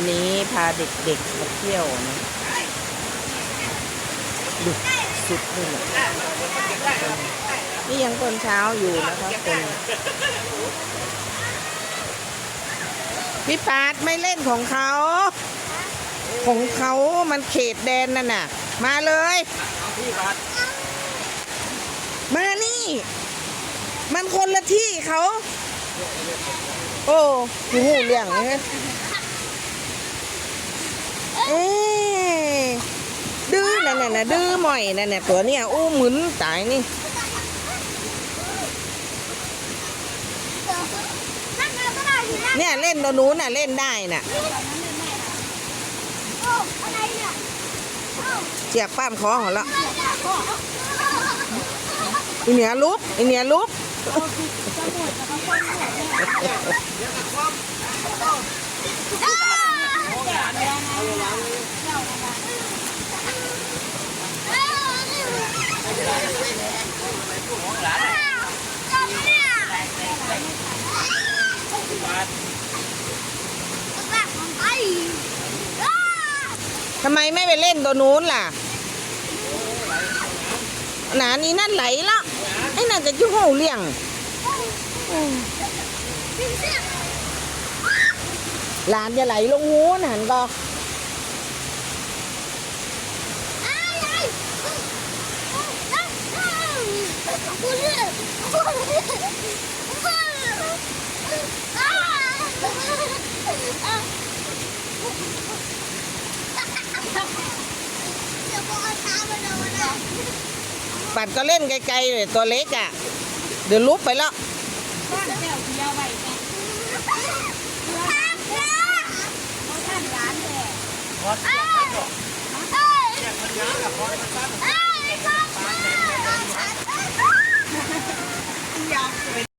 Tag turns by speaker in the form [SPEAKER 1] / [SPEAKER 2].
[SPEAKER 1] วันนี้พาเด็กๆมาเที่ยวนะดึกสุดนี่แหละนี่ยังตอนเช้าอยู่นะคะคนพี่ปาดไม่เล่นของเขา ของเขามันเขตแดนนั่นน่ะ มาเลย มานี่ มันคนละที่เขา โอ้หูหูเรื่องเนี่ย เอ๊ดื้อนั่นน่ะนะดื้อหม่อยนั่นน่ะตัวเนี้ยอู้หมุนตายนี่
[SPEAKER 2] เนี่
[SPEAKER 1] ยเล่นตัวนู้นน่ะเล่นได้น่ะ
[SPEAKER 2] เนี่ยโอ้
[SPEAKER 1] เจียบป้ามคอของเราอีเหนียลุกอีเหนียลุก ทำไมไม่ไปเล่นตัวนู้นล่ะหนานี้นั่นไหลละไอ้นั่นจะยุ่งหูเลี้ยงหลานจะไหลลงหูนหันก็ ปัดก็เล่นไกลๆเลยตัวเล็กอะ เดี๋ยวลุกไปแล้ว
[SPEAKER 2] เ